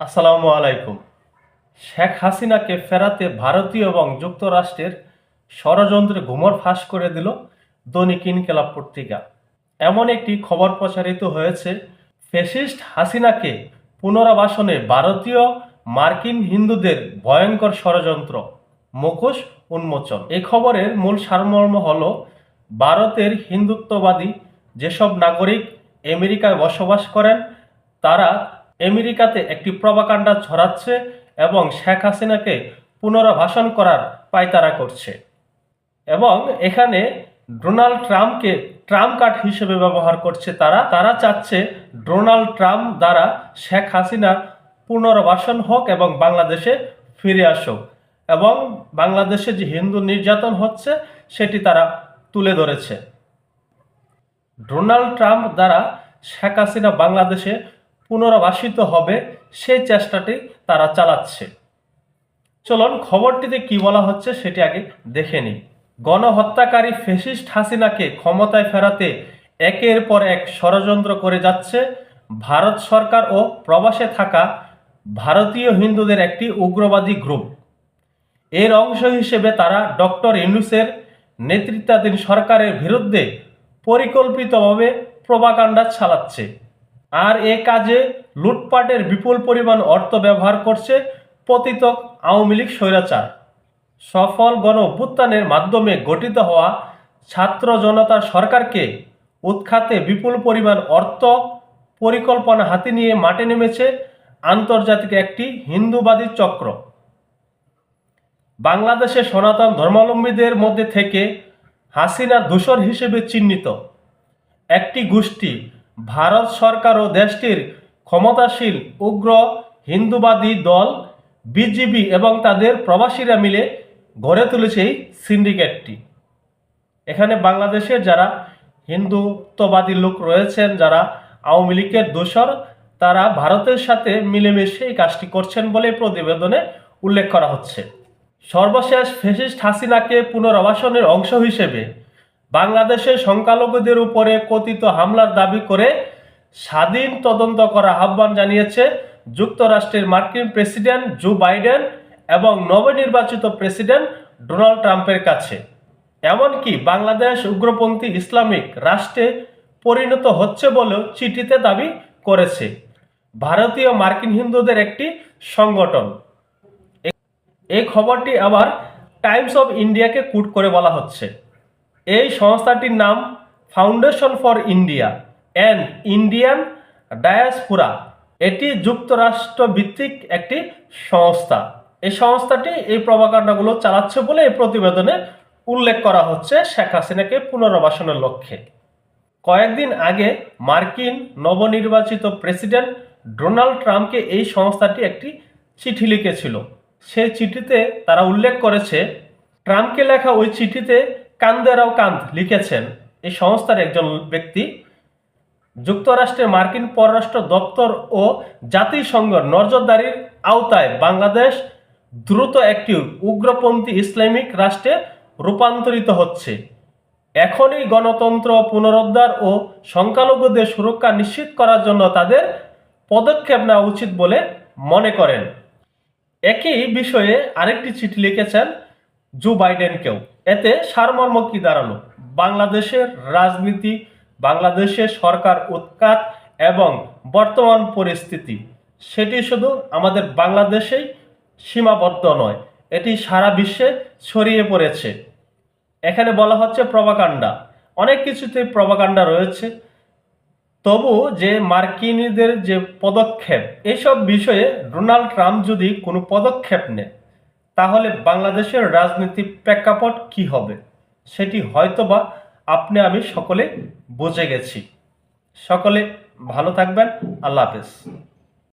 আসসালামু আলাইকুম। শেখ হাসিনাকে ফেরাতে ভারতীয় এবং যুক্তরাষ্ট্রের ষড়যন্ত্রে ঘুমর ফাঁস করে দিল দৈনিক ইনকেলাব পত্রিকা। এমন একটি খবর প্রচারিত হয়েছে ফেসিস্ট হাসিনাকে পুনরাবাসনে ভারতীয় মার্কিন হিন্দুদের ভয়ঙ্কর ষড়যন্ত্র, মুখোশ উন্মোচন। এই খবরের মূল সারমর্ম হল, ভারতের হিন্দুত্ববাদী যেসব নাগরিক আমেরিকায় বসবাস করেন, তারা আমেরিকাতে একটি প্রবাকাণ্ডা ছড়াচ্ছে এবং শেখ হাসিনাকে পুনরাবাসন করার পায়তারা করছে। এবং এখানে ডোনাল্ড ট্রাম্পকে ট্রাম্প কার্ড হিসেবে ব্যবহার করছে তারা। তারা চাচ্ছে ডোনাল্ড ট্রাম্প দ্বারা শেখ হাসিনা পুনর্বাসন হোক এবং বাংলাদেশে ফিরে আসুক। এবং বাংলাদেশে যে হিন্দু নির্যাতন হচ্ছে, সেটি তারা তুলে ধরেছে। ডোনাল্ড ট্রাম্প দ্বারা শেখ হাসিনা বাংলাদেশে পুনর্বাসিত হবে, সেই চেষ্টাটি তারা চালাচ্ছে। চলুন, খবরটিতে কি বলা হচ্ছে সেটি আগে দেখে নিই। গণহত্যাকারী ফেসিস্ট হাসিনাকে ক্ষমতায় ফেরাতে একের পর এক ষড়যন্ত্র করে যাচ্ছে ভারত সরকার ও প্রবাসে থাকা ভারতীয় হিন্দুদের একটি উগ্রবাদী গ্রুপ। এর অংশ হিসেবে তারা ডক্টর ইউনুসের নেতৃত্বাধীন সরকারের বিরুদ্ধে পরিকল্পিতভাবে প্রবাকাণ্ডা চালাচ্ছে। আর এ কাজে লুটপাটের বিপুল পরিমাণ অর্থ ব্যবহার করছে পতিত আওয়ামী লীগ স্বৈরাচার। সফল গণ অভ্যুত্থানের মাধ্যমে গঠিত হওয়া ছাত্র জনতার সরকারকে উৎখাতে বিপুল পরিমাণ অর্থ পরিকল্পনা হাতে নিয়ে মাঠে নেমেছে আন্তর্জাতিক একটি হিন্দুবাদী চক্র। বাংলাদেশে সনাতন ধর্মাবলম্বীদের মধ্যে থেকে হাসিনার দূষর হিসেবে চিহ্নিত। একটি গোষ্ঠী ভারত সরকার ও দেশটির ক্ষমতাশীল উগ্র হিন্দুবাদী দল বিজিবি এবং তাদের প্রবাসীরা মিলে গড়ে তুলেছে এই সিন্ডিকেটটি। এখানে বাংলাদেশের যারা হিন্দুত্ববাদী লোক রয়েছেন, যারা আওয়ামী লীগের দোষর, তারা ভারতের সাথে মিলেমিশে এই কাজটি করছেন বলে প্রতিবেদনে উল্লেখ করা হচ্ছে। সর্বশেষ ফেসিস্ট হাসিনাকে পুনর্বাসনের অংশ হিসেবে বাংলাদেশের সংখ্যালঘুদের উপরে কথিত হামলার দাবি করে স্বাধীন তদন্ত করা আহ্বান জানিয়েছে যুক্তরাষ্ট্রের মার্কিন প্রেসিডেন্ট জো বাইডেন এবং নবনির্বাচিত প্রেসিডেন্ট ডোনাল্ড ট্রাম্পের কাছে। এমনকি বাংলাদেশ উগ্রপন্থী ইসলামিক রাষ্ট্রে পরিণত হচ্ছে বলেও চিঠিতে দাবি করেছে। ভারতীয় মার্কিন হিন্দুদের একটি সংগঠন। এই খবরটি আবার টাইমস অফ ইন্ডিয়াকে কুট করে বলা হচ্ছে। এই সংস্থাটির নাম foundation for India and Indian diaspora এটি যুক্তরাষ্ট্র ভিত্তিক একটি সংস্থা। এই সংস্থাটি এই প্রবাকাণ্ডাগুলো চালাচ্ছে বলে এই প্রতিবেদনে উল্লেখ করা হচ্ছে শেখ হাসিনাকে পুনর্বাসনের লক্ষ্যে। কয়েকদিন আগে মার্কিন নবনির্বাচিত প্রেসিডেন্ট ডোনাল্ড ট্রাম্পকে এই সংস্থাটি একটি চিঠি লিখেছিল। সেই চিঠিতে তারা উল্লেখ করেছে, ট্রাম্পকে লেখা ওই চিঠিতে কান্দেরাও কান্ত লিখেছেন। এই সংস্থার একজন ব্যক্তি যুক্তরাষ্ট্রের মার্কিন পররাষ্ট্র দপ্তর ও জাতিসংঘ নজরদারির আওতায় বাংলাদেশ দ্রুত একটি উগ্রপন্থী ইসলামিক রাষ্ট্রে রূপান্তরিত হচ্ছে। এখনই গণতন্ত্র পুনরুদ্ধার ও সংখ্যালঘুদের সুরক্ষা নিশ্চিত করার জন্য তাদের পদক্ষেপ নেওয়া উচিত বলে মনে করেন। একই বিষয়ে আরেকটি চিঠি লিখেছেন জো বাইডেনকেও। এতে সারমর্ম কি দাঁড়াল? বাংলাদেশের রাজনীতি, বাংলাদেশের সরকার উৎখাত এবং বর্তমান পরিস্থিতি, সেটি শুধু আমাদের বাংলাদেশেই সীমাবদ্ধ নয়, এটি সারা বিশ্বে ছড়িয়ে পড়েছে। এখানে বলা হচ্ছে প্রবাকাণ্ডা। অনেক কিছুতে প্রবাকাণ্ডা রয়েছে। তবু যে মার্কিনীদের যে পদক্ষেপ এইসব বিষয়ে ডোনাল্ড ট্রাম্প যদি কোনো পদক্ষেপ নেয় তাহলে বাংলাদেশের রাজনীতির প্রেক্ষাপট কি হবে? সেটি হয়তোবা আপনি আমি সকলে বুঝে গেছি। সকলে ভালো থাকবেন। আল্লাহ হাফেজ।